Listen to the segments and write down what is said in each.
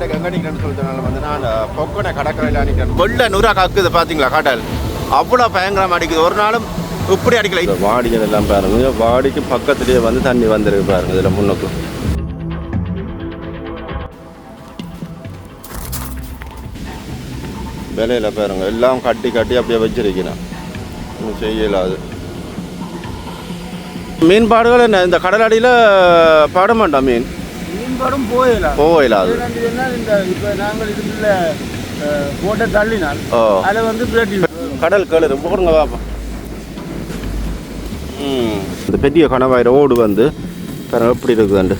இன்றைக்கு எங்கே நிற்கிறேன்னு வந்து நான் பொக்கனை கடற்கரையில் நிற்கிறேன் வெள்ள நூறா கக்குது பார்த்தீங்களா கடல் அவ்வளோ பயங்கரமாக அடிக்குது. ஒரு நாளும் இப்படி அடிக்கல. இந்த வாடிகள் எல்லாம் பாருங்க. வாடிக்கு பக்கத்துலேயே வந்து தண்ணி வந்துருக்கு பாருங்க. இதில் முன்னுக்கு. விலையில பாருங்க. எல்லாம் கட்டி கட்டி அப்படியே வச்சிருக்கிறேன். ஒன்றும் செய்யல அது. மீன்பாடுகள் என்ன? இந்த கடல் அடியில் பாட மாட்டான் மீன்? மீன்பாடும் போயிடலாம் அது. என்ன இந்த இப்போ நாங்கள் இதுல போட்ட தள்ளினால் ஓ. அதில் வந்து கடல் கலரு போடுங்க பாப்பா ம். இந்த பெரிய கணவாயிரம் ஓடு வந்து பாருங்க எப்படி இருக்குதுண்டு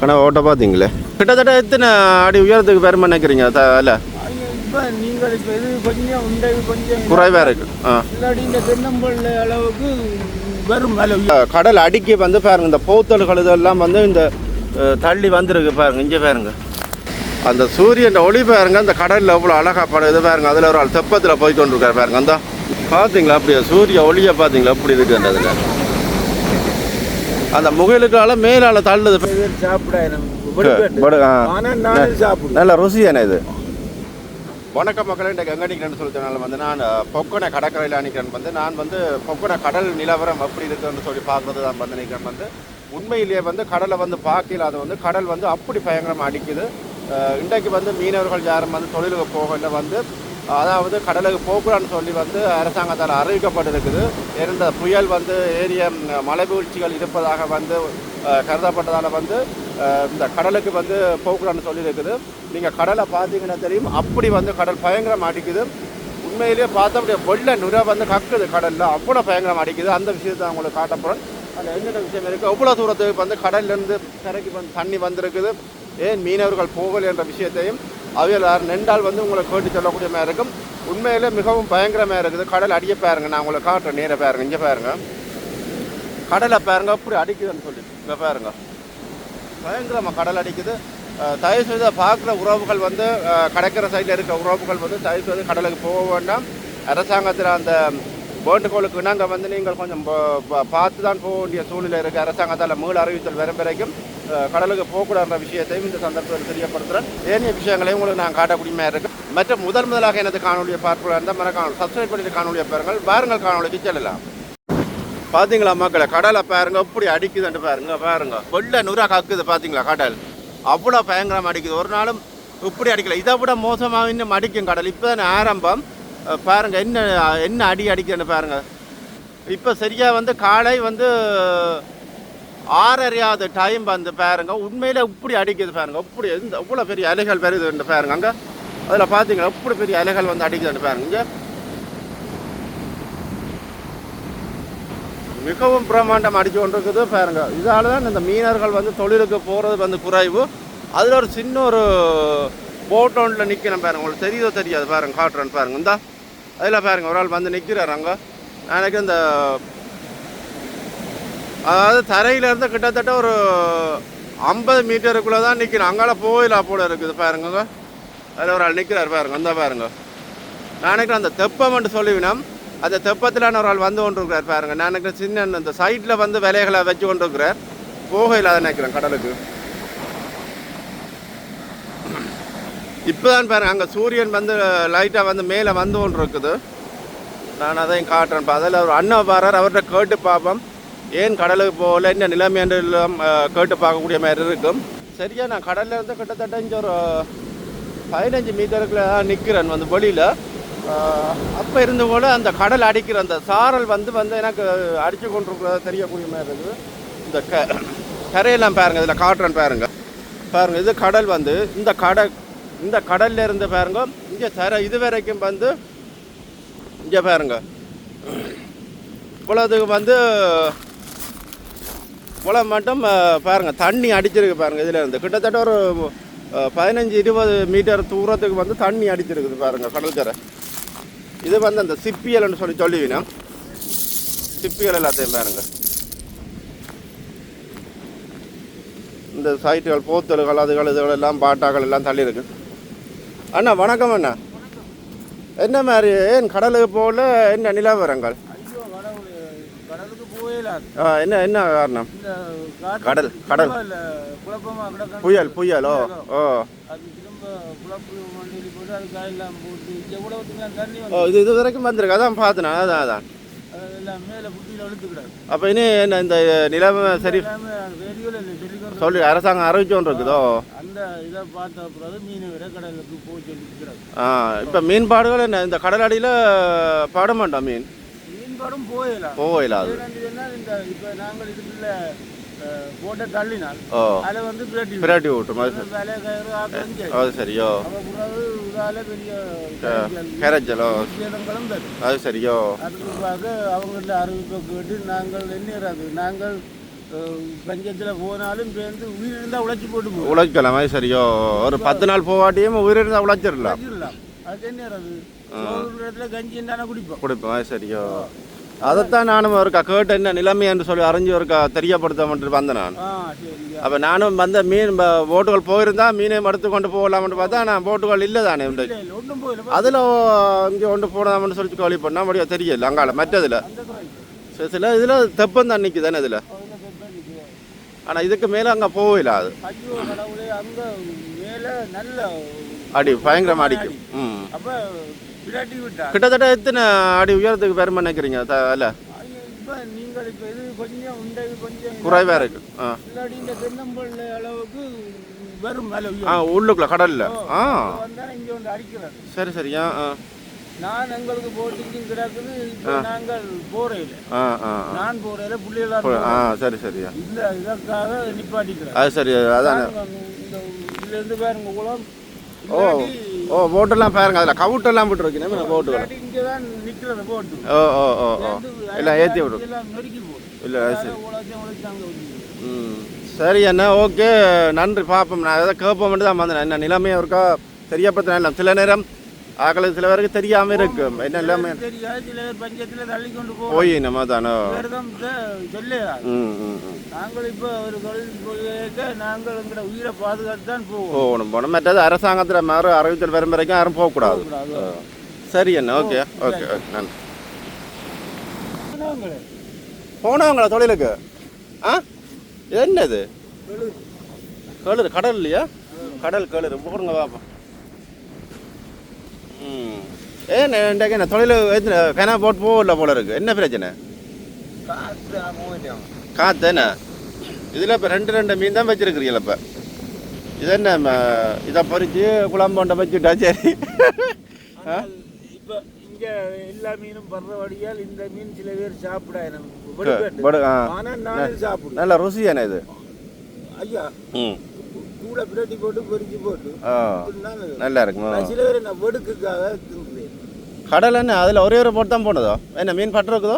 கனவு ஓட்ட பார்த்தீங்களே கிட்டத்தட்ட எத்தனை அடி உயரத்துக்கு பெருமை நினைக்கிறீங்க அதில் நீங்கள் இப்போ இது கொஞ்சம் உண்டை கொஞ்சம் குறைவாக இருக்கு. ஆ. இல்லாட்டி இந்த தென்னம்பள்ள அளவுக்கு வரும் கடல் அடிக்கி வந்து பாருங்க இந்த போத்தல்கள் இதெல்லாம் வந்து இந்த தள்ளி வந்திருக்கு பாருங்க இங்கே பாருங்க. அந்த சூரியன் ஒளி பாருங்க அந்த கடலில் எவ்வளோ அழகா படுது பாருங்க அதில் ஒரு ஆள் தெப்பத்தில் போய் கொண்டிருக்காரு பாருங்க அந்த பார்த்தீங்களா அப்படியே சூரிய ஒளியை பார்த்தீங்களா எப்படி இருக்குன்ற அதில் அந்த முகிலுக்கால மேலால தள்ளுது. நல்ல ருசியானே இது? வணக்கம் மக்களே இன்றைக்கு எங்கே நிற்கிறேன்னு சொல்லிட்டனால வந்து நான் பொக்கனை கடற்கரையில் நிற்கிறேன் வந்து நான் வந்து பொக்கனை கடல் நிலவரம் எப்படி இருக்குன்னு சொல்லி பார்க்குறது தான் வந்து நிற்கிறேன் வந்து. உண்மையிலேயே வந்து கடலை வந்து பார்க்கல அது வந்து கடல் வந்து அப்படி பயங்கரமாக அடிக்குது. இன்றைக்கு வந்து மீனவர்கள் யாரும் வந்து தொழிலுக்கு போகல வந்து அதாவது கடலுக்கு போகக்கூடாதுன்னு சொல்லி வந்து அரசாங்கத்தால் அறிவிக்கப்பட்டிருக்குது. இருந்த புயல் வந்து ஏரிய மலை வீழ்ச்சிகள் இருப்பதாக வந்து கருதப்பட்டதால் வந்து இந்த கடலுக்கு வந்து போகக்கூடாதுன்னு சொல்லியிருக்குது. நீங்கள் கடலை பார்த்தீங்கன்னா தெரியும் அப்படி வந்து கடல் பயங்கரம் அடிக்குது. உண்மையிலேயே பார்த்தா அப்படியே வெள்ள நுரை வந்து கக்குது கடலில். அவ்வளோ பயங்கரம் அடிக்குது. அந்த விஷயத்தை நான் உங்களுக்கு காட்டப்போகிறேன் அதில் என்னென்ன விஷயம் இருக்குது எவ்வளோ தூரத்துக்கு வந்து கடல்லேருந்து கரைக்கு வந்து தண்ணி வந்திருக்குது? ஏன் மீனவர்கள் போகலை என்ற விஷயத்தையும் அவையில் யார் நெண்டால் வந்து உங்களை கேட்டு சொல்லக்கூடிய மாதிரி இருக்கும். உண்மையிலே மிகவும் பயங்கரமாக இருக்குது. கடல் அடிய பாருங்க. நான் உங்களை காட்டுறேன். நீரை பாருங்க. இங்கே பாருங்க. கடலை பாருங்க. அப்படி அடிக்குதுன்னு சொல்லி இங்கே பாருங்க. பயங்கரமாக கடல் அடிக்குது. தயவு செய்து பார்க்குற உறவுகள் வந்து கடற்கரை சைடில் இருக்கிற உறவுகள் வந்து தயவு செய்து கடலுக்கு போக வேண்டாம். அரசாங்கத்தில் அந்த வேண்டுகோளுக்கு நாங்கள் வந்து நீங்கள் கொஞ்சம் பார்த்து தான் போக வேண்டிய சூழ்நிலை இருக்குது அரசாங்கத்தால் மீள் அறிவித்தல் வரும் வரைக்கும் கடலுக்கு போகக்கூடாத விஷயத்தையும் இந்த சந்தர்ப்பத்தில் தெரியப்படுத்துகிறேன் ஏனைய விஷயங்களையும் உங்களுக்கு நான் காட்டக்கூடியமாக இருக்கு. மற்றும் முதல் முதலாக எனது காணொலியை பார்ப்பதாக இருந்தால் மறக்காமல் சப்ஸ்கிரைப் பண்ணிட்டு காணொலியை பாருங்கள். பாருங்கள் காணொலிக்கு செல்லலாம். பார்த்தீங்களா மக்களை கடலை பாருங்க இப்படி அடிக்குதுன்னு பாருங்க பாருங்க. வெள்ள நூறாக கக்குது பார்த்தீங்களா கடல்? அவ்வளோ பயங்கரமாக அடிக்குது. ஒரு நாளும் இப்படி அடிக்கல. இதை விட மோசமாக இன்னும் அடிக்கும் கடல். இப்போ ஆரம்பம். பாருங்கள் பாருங்க என்ன என்ன அடி அடிக்குதுன்னு பாருங்கள் இப்போ சரியாக வந்து காலை வந்து ஆறறியாத டைம் வந்து பாருங்க உண்மையில் இப்படி அடிக்குது பாருங்கள் இப்படி இந்த இவ்வளோ பெரிய அலைகள் வருதுன்னு பாருங்க அங்கே. அதில் பார்த்தீங்களா இப்படி பெரிய அலைகள் வந்து அடிக்குதுன்னு பாருங்க மிகவும் பிரம்மாண்டம் அடித்து கொண்டிருக்குது பாருங்க. இதால் தான் இந்த மீனவர்கள் வந்து தொழிலுக்கு போகிறது வந்து குறைவு. அதில் ஒரு சின்ன ஒரு போட்டோனில் ஒன்றில் நிற்கணும் பாருங்க உங்களுக்கு தெரியுதோ தெரியாது பாருங்க காட்டுறேன்னு பாருங்க இந்தா. அதில் பாருங்க ஒரு ஆள் வந்து நிற்கிறார் அங்கே. எனக்கு இந்த அதாவது தரையிலேருந்து கிட்டத்தட்ட ஒரு ஐம்பது மீட்டருக்குள்ளே தான் நிற்கிறேன் அங்கால போயிலா போல இருக்குது பாருங்க. அதில் ஒரு ஆள் நிற்கிறார் பாருங்க. அந்த பாருங்க. நான் அந்த அந்த தெப்பம்னு சொல்லிவினோம் அந்த தெப்பத்தில் ஒரு ஆள் வந்து கொண்டிருக்கிறார் பாருங்க. நான் சின்ன இந்த சைட்டில் வந்து விலைகளை வச்சு கொண்டிருக்கிறார். போக இல்லாத நினைக்கிறேன் கடலுக்கு. இப்போதான் பாருங்க அங்கே சூரியன் வந்து லைட்டாக வந்து மேலே வந்து ஒன்று இருக்குது. நான் அதையும் காட்டுறேன். அதில் ஒரு அண்ணன் பாரார் அவர்கிட்ட கேட்டு பார்ப்போம். ஏன் கடலுக்கு போகல என்ன நிலைமை என்று கேட்டு பார்க்கக்கூடிய மாதிரி இருக்கும். சரியா நான் கடலில் இருந்து கிட்டத்தட்ட இங்கே ஒரு பதினஞ்சு மீட்டருக்குள்ள நிற்கிறேன் வந்து வெளியில். அப்போ இருந்து கூட அந்த கடல் அடிக்கிற அந்த சாரல் வந்து வந்து எனக்கு அடித்து கொண்டிருக்கிறத தெரியக்கூடிய மாதிரி இருக்குது. இந்த க கரையெல்லாம் பாருங்கள் இதில் காட்டுறேன் பாருங்கள் பாருங்கள் இது கடல் வந்து இந்த கடல் இந்த கடல்ல இருந்து பாருங்க. இங்கே தர இது வரைக்கும் வந்து இங்கே பாருங்க. இவ்வளோதுக்கு வந்து இவ்வளோ மட்டும் பாருங்க தண்ணி அடிச்சிருக்கு பாருங்க இதுல இருந்து. கிட்டத்தட்ட ஒரு பதினஞ்சு இருபது மீட்டர் தூரத்துக்கு வந்து தண்ணி அடிச்சிருக்குது பாருங்க கடற்கரை இது வந்து அந்த சிப்பியல்னு சொல்லி சொல்லுவீங்க. சிப்பிகள் எல்லாத்தையும் பாருங்க. இந்த சைட்டுகள் போத்தல்கள் அதுகள் இதுகள் எல்லாம் பாட்டாக்கள் எல்லாம் தள்ளி இருக்குது அண்ணா வணக்கம் அண்ணா. என்ன மாதிரி ஏன் கடலுக்கு போகல என்ன நிலவரங்கள்? ஆ, என்ன என்ன காரணம்? கடல், கடல். புயல் புயலோ? ஓ. ஓ இது இது வரைக்கும் வந்திருக்கு. அதான் பார்த்தேன். அதான் அதான். அப்போ இனி என்ன இந்த நிலைமை சரி சொல்லி அரசாங்கம் அறிவிச்சோன்னு இருக்குதோ? அந்த இதை பார்த்த பிறகு மீன் விட கடலுக்கு போய் சொல்லிக்கிறாங்க ஆ இப்போ மீன்பாடுகள் என்ன? இந்த கடல் அடியில் பாட மாட்டோம் மீன்? மீன்பாடும் போயிடலாம் ஏன்னா இந்த இப்போ நாங்கள் இதுக்குள்ள போட்டை தள்ளினால் அதில் வந்து பிரட்டி பிராட்டி விட்டுரும் அது சரியோ இதால பெரிய கேரஜலோ விஷயங்களும் அது சரியோ அதுக்கு பிறகு அவங்கள்ட்ட அறிவிப்பை கேட்டு நாங்கள் எண்ணிறாது நாங்கள் பஞ்சத்தில் போனாலும் சேர்ந்து உயிர் இருந்தால் உழைச்சி போட்டு உழைக்கலாம் அது சரியோ. ஒரு பத்து நாள் போவாட்டியும் உயிரிழந்தா உழைச்சிடலாம். அது? இடத்துல கஞ்சி குடிப்போம் கொடுப்போம் சரியோ. அதைத்தான் நானும் ஒருக்கா கேட்டு என்ன நிலைமை என்று சொல்லி அறிஞ்சு ஒருக்கா தெரியப்படுத்த மட்டும் வந்தேன் நான். அப்போ நானும் வந்த மீன் போட்டுகள் போயிருந்தா மீனை மடுத்து கொண்டு போகலாம்னு பார்த்தா நான் போட்டுகள் இல்லை தானே உண்டு அதில் இங்கே கொண்டு போடாமன்னு சொல்லி கவலை பண்ணால் முடியாது தெரியல அங்கால மற்றதில் சில இதில் தெப்பம் தான் தானே இதில்? ஆனால் இதுக்கு மேலே அங்கே போகல அது. ஐயோ கடவுளே அங்கே மேலே நல்ல அடி பயங்கரமாக அடிக்கும். ம். கிட்டத்தட்ட எத்தனை அடி உயரத்துக்கு பெருமை நினைக்கிறீங்க த இல்லை? ஐயோ, இப்ப நீங்கள் இப்ப இது கொஞ்சம் உண்டது கொஞ்சம் குறைவாக இருக்கு. உள்ளுக்குள்ள கடலில். ஆ. சரி சரி. ஆ ஆ. நான் எங்களுக்கு போட்டிங்கும் கிடக்குது இப்ப நாங்கள் போறையில. நான் போறையில புள்ளியெல்லாம் போ- ஆ சரி சரியா இந்த இதற்காக நிப்பாட்டிக்கிறேன். அது சரி அதான். இந்த இதுல இருந்து பாருங்க குளம். ஓ ஓ போட்டெல்லாம் பாருங்க அதில் கவுட்டெல்லாம் விட்டுருக்கீங்க போட்டுக்கலாம் இல்லாட்டி இங்கதான் நிக்கிறது போட்டு. ஓ ஓ ஓ ஓ. எல்லாம் ஏற்றி விடும் இல்லை சரி. ம். சரி அண்ணா ஓகே. நன்றி பார்ப்போம் நான் எதாவது கேட்போம்னு தான் வந்தேன். என்ன நிலைமையாக இருக்கா? தெரியப்படுத்தினா சில நேரம் ஆக்களுக்கு சில பேருக்கு தெரியாமல் இருக்கும் என்ன எல்லாமே தெரியாது சில பேர் பஞ்சத்துல தள்ளி கொண்டு போவோம் போய் நம்ம தானோ ம் நாங்கள் இப்போ ஒரு போயிருக்க நாங்கள் எங்களோட உயிரை பாதுகாத்து தான் போவோம் போகணும் போகணும் மற்றது அரசாங்கத்தில் மாறு அறிவித்தல் வரும் வரைக்கும் யாரும் போகக்கூடாது. சரி அண்ணா ஓகே ஓகே ஓகே நன்றி போனவங்களா தொழிலுக்கு ஆ என்னது கேளுரு கடல் இல்லையா கடல் கேளுரு போடுங்க பாப்பா ஏன் இன்றைக்கு என்ன தொழில் கிணா போட்டு போகல போல இருக்கு. என்ன பிரச்சனை? காற்று என்ன? இதில் இப்போ ரெண்டு ரெண்டு மீன் தான் வச்சிருக்கிறீங்களா இப்போ. இது என்ன இதை பொறிச்சு குழம்பு வச்சுட்டா சரி. ஆனால் இப்ப இங்க எல்லா மீனும் படுற வழியால் இந்த மீன் சில பேர் சாப்பிட எனக்கு. படு- வெறுப்பேட்டு. ஆ. ஆனா நான் சாப்பிடுவேன் நல்ல ருசியானே இது. ஐயா. ம். கூட பிரட்டி போட்டு பொரிச்சு போட்டு. நல்லா இருக்குமா? சில பேர் நான் வெடுக்குக்காக தின்றுவேன் கடல் என்ன அதில் ஒரே ஒரு போட்டு தான் போனதோ? என்ன மீன் பட்டு இருக்குதோ?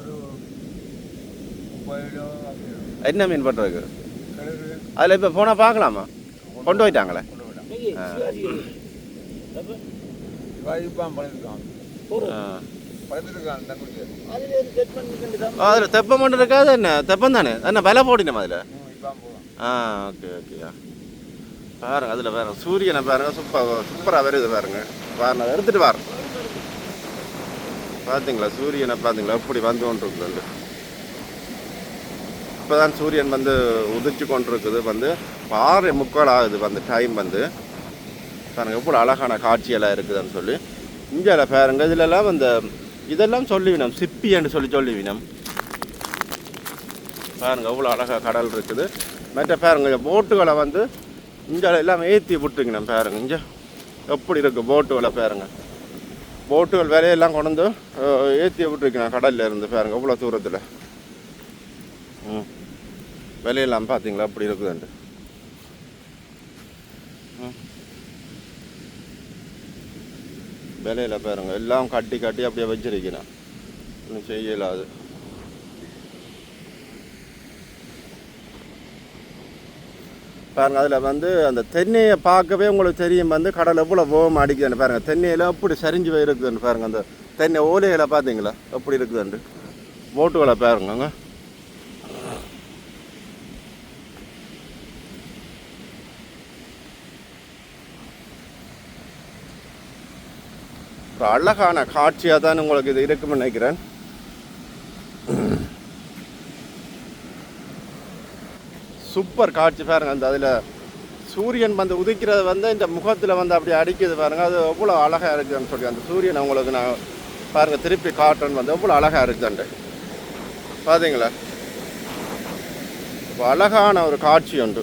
ஒரு முப்பது என்ன மீன் பட்டு இருக்கு? கடற்கரை அதில் இப்போ போனால் பார்க்கலாமா? கொண்டு போயிட்டாங்களே. அதில் தெப்பம் மட்டும் இருக்காது என்ன? தெப்பம் தானே? என்ன விலை போடினோம் அதில்? ஆ ஓகே ஓகேயா பாருங்க அதில் பாருங்க சூரியனை பாருங்க சூப்பர் சூப்பராக வருது பாருங்க. பாருங்க அதை எடுத்துட்டு பாருங்க பார்த்தீங்களா சூரியனை பார்த்தீங்களா எப்படி வந்து கொண்டு இப்போ தான் சூரியன் வந்து உதிச்சு கொண்டிருக்குது வந்து ஆறு முக்கால் ஆகுது வந்து டைம் வந்து. பாருங்க எப்படி அழகான காட்சியெல்லாம் இருக்குதுன்னு சொல்லி. இங்கே பாருங்க இதிலெல்லாம் அந்த இதெல்லாம் சொல்லிவினம் சிப்பி என்று சொல்லி சொல்லிவினம். பாருங்க எவ்வளோ அழகாக கடல் இருக்குது. மற்ற பாருங்க இந்த போட்டுகளை வந்து இங்கே எல்லாம் ஏற்றி விட்டுருங்கண்ணா பாருங்க இங்கே. எப்படி இருக்குது போட்டுகளை பாருங்க? போட்டுகள் விலையெல்லாம் கொண்டு வந்து ஏற்றி விட்டுருக்கேன் கடலில் இருந்து பாருங்க இவ்வளோ தூரத்தில். ம். விலையெல்லாம் பார்த்தீங்களா அப்படி இருக்குதுன்ட்டு. ம். விலையில பாருங்க எல்லாம் கட்டி கட்டி அப்படியே வச்சிருக்கிறேன். ஒன்றும் செய்யலாது. பாருங்க அதில் வந்து அந்த தென்னையை பார்க்கவே உங்களுக்கு தெரியும் வந்து கடல் எவ்வளோ வேகம் அடிக்குதுன்னு பாருங்க. தென்னையில் எப்படி சரிஞ்சு போய் இருக்குதுன்னு பாருங்க அந்த தென்னை ஓலையில பார்த்தீங்களா எப்படி இருக்குதுண்டு போட்டுகளை பாருங்கங்க. அழகான காட்சியாக தான் உங்களுக்கு இது இருக்கும்னு நினைக்கிறேன். சூப்பர் காட்சி பாருங்கள் அந்த அதில் சூரியன் வந்து உதிக்கிறது வந்து இந்த முகத்தில் வந்து அப்படி அடிக்குது பாருங்கள் அது எவ்வளோ அழகாக இருக்குதுன்னு சொல்லி அந்த சூரியன் உங்களுக்கு நான் பாருங்கள் திருப்பி காட்டுறேன்னு வந்து எவ்வளோ அழகாக இருக்குதுன்ட்டு பார்த்தீங்களா அழகான ஒரு காட்சி உண்டு.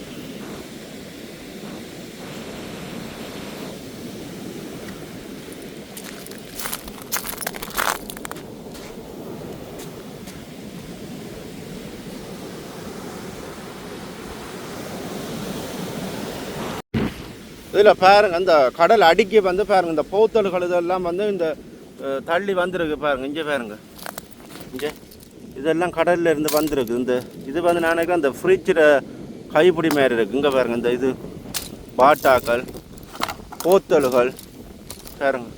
இதில் பாருங்க இந்த கடல் அடிக்கி வந்து பாருங்க இந்த போத்தல்கள் இதெல்லாம் வந்து இந்த தள்ளி வந்திருக்கு பாருங்க இங்கே பாருங்க. இங்கே இதெல்லாம் கடல்ல இருந்து வந்திருக்கு. இந்த இது வந்து நாளைக்கு அந்த ஃப்ரிட்ஜில் கைப்பிடி மாதிரி இருக்கு. இங்கே பாருங்க இந்த இது பாட்டாக்கள் போத்தல்கள் பாருங்க.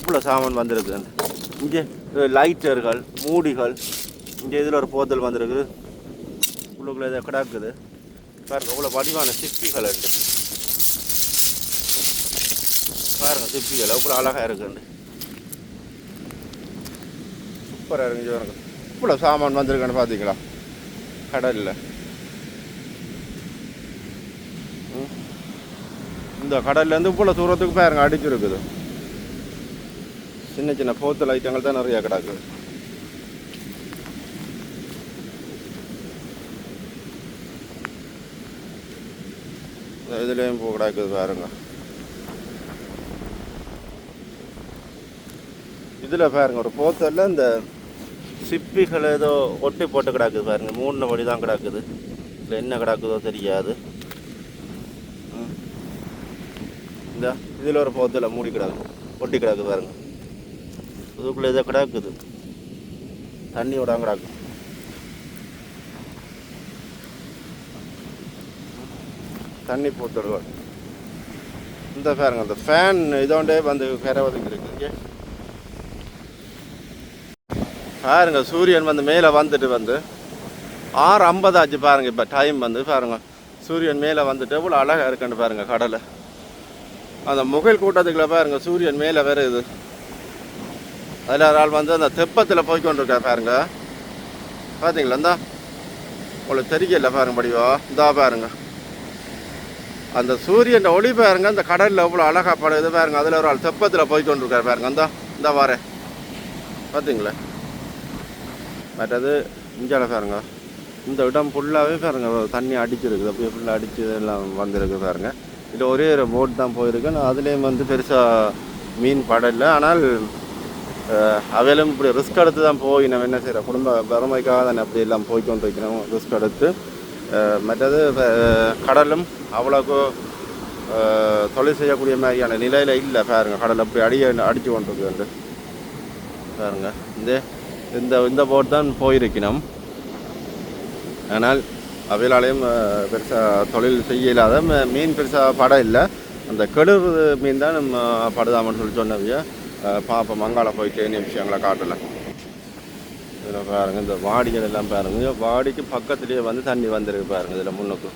இவ்வளோ சாமான் வந்திருக்கு. இங்கே லைட்டர்கள் மூடிகள் இங்கே இதில் ஒரு போத்தல் வந்திருக்கு. உள்ளுக்குள்ளே இதை கிடக்குது. பாருங்க இவ்வளோ வடிவான சிப்பிகள் இருக்குது பாருங்க சிப்பிகள் எவ்வளோ அழகாக இருக்குண்டு சூப்பராக இருக்கு பாருங்க. இவ்வளோ சாமான் வந்திருக்கான்னு பார்த்தீங்களா கடலில். ம். இந்த கடல்லேருந்து இவ்வளோ தூரத்துக்கு பாருங்க அடிச்சிருக்குது. சின்ன சின்ன போத்தல் ஐட்டங்கள் தான் நிறையா கிடக்குது இதுலேயும் பூ கிடக்குது பாருங்க. இதில் பாருங்க ஒரு போத்தல்ல இந்த சிப்பிகள் ஏதோ ஒட்டி போட்டு கிடக்குது பாருங்க மூணு வழி தான் கிடக்குது. இல்லை என்ன கிடக்குதோ தெரியாது. இந்த இதில் ஒரு போத்தில் மூடி கிடக்கு ஒட்டி கிடக்கு பாருங்க. இதுக்குள்ளே ஏதோ கிடக்குது. தண்ணி விடாம கிடக்கு. தண்ணி போத்தல்கள் இந்த பாருங்க அந்த ஃபேன் இதோண்டே வந்து கரை ஒதுங்கி இருக்கு இங்கே பாருங்க சூரியன் வந்து மேலே வந்துட்டு வந்து ஆறு ஐம்பது ஆச்சு பாருங்க இப்போ டைம் வந்து பாருங்க. சூரியன் மேலே வந்துட்டு எவ்வளோ அழகாக இருக்குன்னு பாருங்க கடலை. அந்த முகில் கூட்டத்துக்குள்ள பாருங்க சூரியன் மேலே வேறு இது அதில் ஒரு ஆள் வந்து அந்த தெப்பத்தில் போய் கொண்டிருக்கார் பாருங்க. பார்த்தீங்களா இந்தா. உங்களுக்கு தெரியல பாருங்க படிவா. இந்தா பாருங்க. அந்த சூரியன் ஒளி பாருங்க அந்த கடலில் எவ்வளோ அழகாக இது பாருங்க அதில் ஒரு ஆள் தெப்பத்தில் போய் கொண்டிருக்கார் பாருங்க இந்தா. இந்தா வரேன் பார்த்தீங்களா மற்றது இஞ்சால பாருங்க. இந்த இடம் ஃபுல்லாகவே பாருங்க தண்ணி அடிச்சிருக்குது. அப்படியே ஃபுல்லாக அடிச்சு எல்லாம் வந்திருக்கு பாருங்க. இது ஒரே ஒரு போட் தான் போயிருக்கு. நான் அதுலேயும் வந்து பெருசாக மீன் படலை. ஆனால் அவையிலும் இப்படி ரிஸ்க் எடுத்து தான் போய் நம்ம என்ன செய்கிறோம் குடும்ப வறுமைக்காக தானே அப்படி எல்லாம் போய் கொண்டு வைக்கணும் ரிஸ்க் எடுத்து. மற்றது கடலும் அவ்வளோக்கு தொழில் செய்யக்கூடிய மாதிரியான நிலையில் இல்லை. பாருங்கள் கடல் அப்படி அடிய அடித்து கொண்டு வந்து. பாருங்க இந்த இந்த இந்த போட் தான் போயிருக்கணும் ஆனால் அவையிலாலையும் பெருசாக தொழில் செய்ய இல்லாத மீன் பெருசாக படம் இல்லை. அந்த கெடுறு மீன் தான் நம்ம படுதாமன்னு சொல்லி சொன்னவிய பார்ப்போம் மங்காள போயிட்டு விஷயங்களை காட்டலை. இதில் பாருங்க இந்த வாடிகள் எல்லாம் பாருங்க. வாடிக்கு பக்கத்துலேயே வந்து தண்ணி வந்துருக்கு பாருங்க இதில் முன்னுக்கு.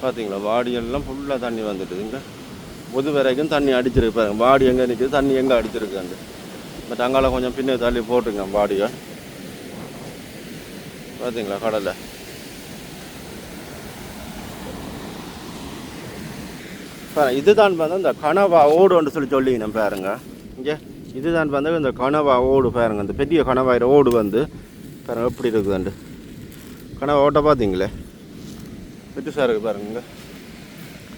பார்த்தீங்களா வாடிகள்லாம் ஃபுல்லாக தண்ணி வந்துட்டுதுங்க இங்கே வரைக்கும் தண்ணி அடிச்சிருப்பாங்க. பாருங்க வாடி எங்கே நிற்குது தண்ணி எங்கே அடிச்சிருக்காண்டு பட் அங்கால கொஞ்சம் பின்ன தள்ளி போட்டுங்க வாடியை. பார்த்தீங்களா கடலை? பாருங்க இதுதான் பார்த்தா இந்த கனவா ஓடுன்னு சொல்லி சொல்லிங்க பாருங்க. இங்கே இதுதான் பார்த்தா இந்த கனவா ஓடு பாருங்க. இந்த பெரிய கனவாயிர ஓடு வந்து பாருங்க எப்படி இருக்குதுண்டு கனவா ஓட்ட பார்த்தீங்களே பெருசாக இருக்குது பாருங்க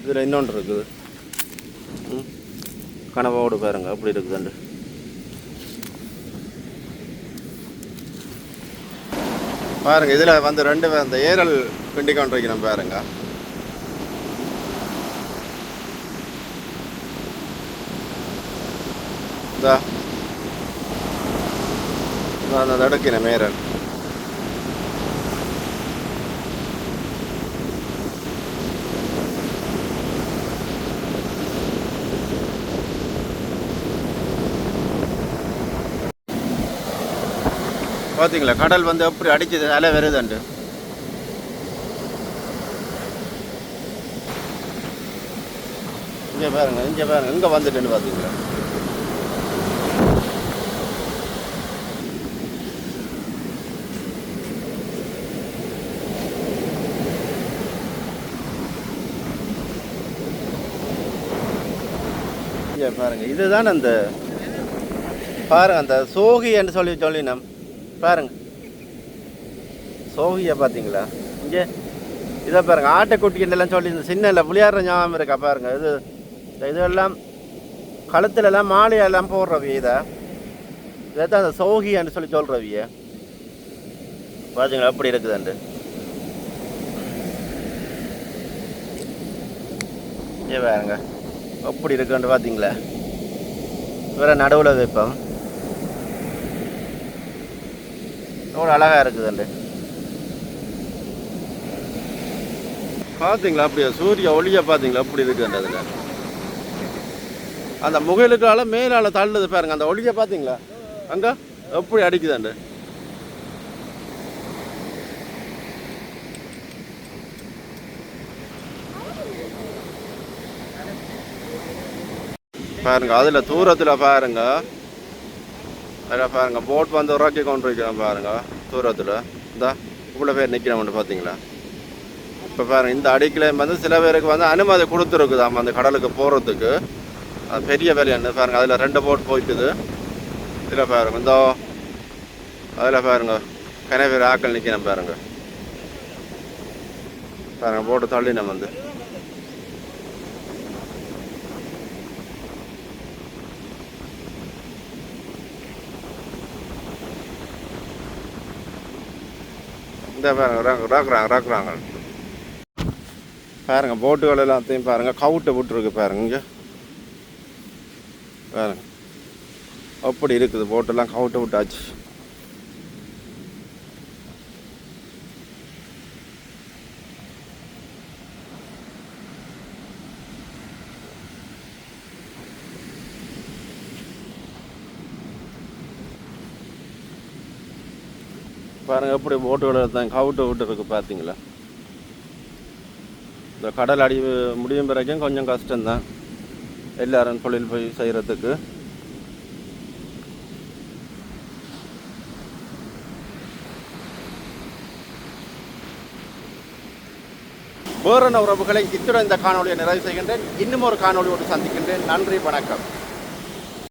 இதில் இன்னொன்று இருக்குது. கனவோடு பாருங்கள் பாருங்க இருக்குதுண்டு பாருங்க இதில் வந்து ரெண்டு இந்த ஏரல் கிண்டி கொண்டு பாருங்க இந்த நான் அதை மேரல் பார்த்தீங்களா கடல் வந்து எப்படி அடிச்சது அலை வருதுண்டு இங்கே பாருங்க இங்கே பாருங்க இங்கே வந்துட்டுன்னு பார்த்தீங்களா பாருங்க இதுதான் அந்த பாருங்க அந்த சோகி என்று சொல்லி சொல்லினோம். பாருங்க. சோஃபியா பார்த்தீங்களா? இங்கே இதை பாருங்க ஆட்டைக்குட்டின்றெல்லாம் சொல்லி இந்த சின்ன புளியாடுற ஞாபகம் இருக்கா பாருங்க இது இதெல்லாம் கழுத்துலலாம் மாலையெல்லாம் போடுறவி இதை? இதைத்தான் அந்த சோகியான்னு சொல்லி சொல்கிறவிய பார்த்தீங்களா அப்படி இருக்குதுண்டு ஏ பாருங்க அப்படி இருக்குன்னு பார்த்தீங்களா வேறு நடுவில் வைப்போம் எவ்வளோ அழகாக இருக்குதுண்டு. பார்த்தீங்களா அப்படியே? சூரிய ஒளியை பார்த்தீங்களா அப்படி இருக்குண்டு அதில். அந்த முகிலுக்கால மேலால தள்ளுது பாருங்க. அந்த ஒளியை பார்த்தீங்களா அங்க? எப்படி அடிக்குதாண்டு. பாருங்க அதில் தூரத்தில் பாருங்க. அதில் பாருங்கள் போட் வந்து உருவாக்கி கொண்டு இருக்கிறோம் பாருங்க தூரத்தில். இந்த இவ்வளோ பேர் நிற்கிறோம்னு பார்த்தீங்களா? இப்போ பாருங்கள் இந்த அடிக்கலையும் வந்து சில பேருக்கு வந்து அனுமதி கொடுத்துருக்குதாம் அந்த கடலுக்கு போகிறதுக்கு அது பெரிய வேலையானு பாருங்கள் அதில் ரெண்டு போட் போய்க்குது. இதில் பாருங்க இந்த. அதில் பாருங்க கன பேர் ஆக்கள் நிற்கிறேன் பாருங்கள் பாருங்கள் போட்டு தள்ளி நம்ம வந்து. இந்த பாருங்க ராக்- ராக்குறாங்க பாருங்க போட்டுகள் எல்லாத்தையும் பாருங்க. கவுட்டை போட்டுருக்கு பாருங்க இங்கே. பாருங்க. அப்படி இருக்குது போட்டெல்லாம் கவுட்டை விட்டாச்சு பாருங்கள் எப்படி போட்டுகளை தான் கவுட்டு விட்டு இருக்கு பார்த்தீங்களா இந்த கடல் அடி முடியும் வரைக்கும் கொஞ்சம் கஷ்டம்தான். எல்லாரும் தொழில் போய் செய்கிறதுக்கு வேறு உறவுகளை இத்துடன் இந்த காணொலியை நிறைவு செய்கின்றேன். இன்னும் ஒரு காணொலியோடு சந்திக்கின்றேன். நன்றி வணக்கம்.